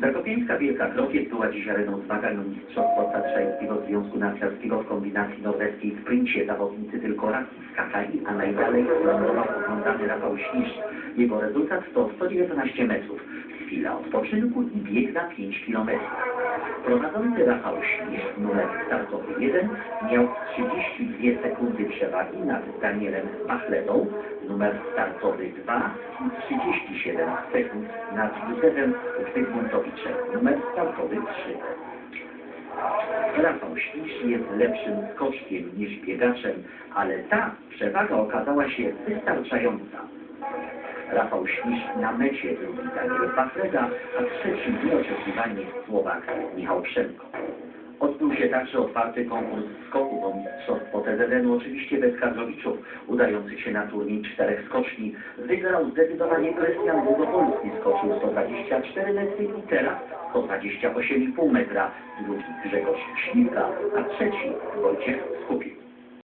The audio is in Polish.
Zakopieńska Wielka Krokiet była dziś areną zmagań o Mistrzostwo Tatrzańskiego Związku Narciarskiego w kombinacji norweskiej sprincie. Zawodnicy tylko raz skakali, a najdalej lądował oglądany Rafał Śnisz. Jego rezultat to 119 metrów. Chwila odpoczynku i bieg na 5 kilometrów. Prowadzący Rafał Śnisz, numer startowy 1, miał 32 sekundy przewagi nad Danielem Bachletą, numer startowy 2 i 37 sekund nad Józefem Zygmuntowiczem, numer startowy 3. Rafał Ślisz jest lepszym skoczkiem niż biegaczem, ale ta przewaga okazała się wystarczająca. Rafał Ślisz na mecie drugi Daniel Bachleda, a trzeci nieoczekiwanie Słowak Michał Przemko. Odbył się także otwarty konkurs skoków o mistrzostwo TZN-u, oczywiście bez kadrowiczów, udających się na turniej czterech skoczni. Wygrał zdecydowanie Krystian Długopolski, skoczył 124 metry i teraz 128,5 metra. Drugi Grzegorz Śliwka, a trzeci Wojciech Skupiec.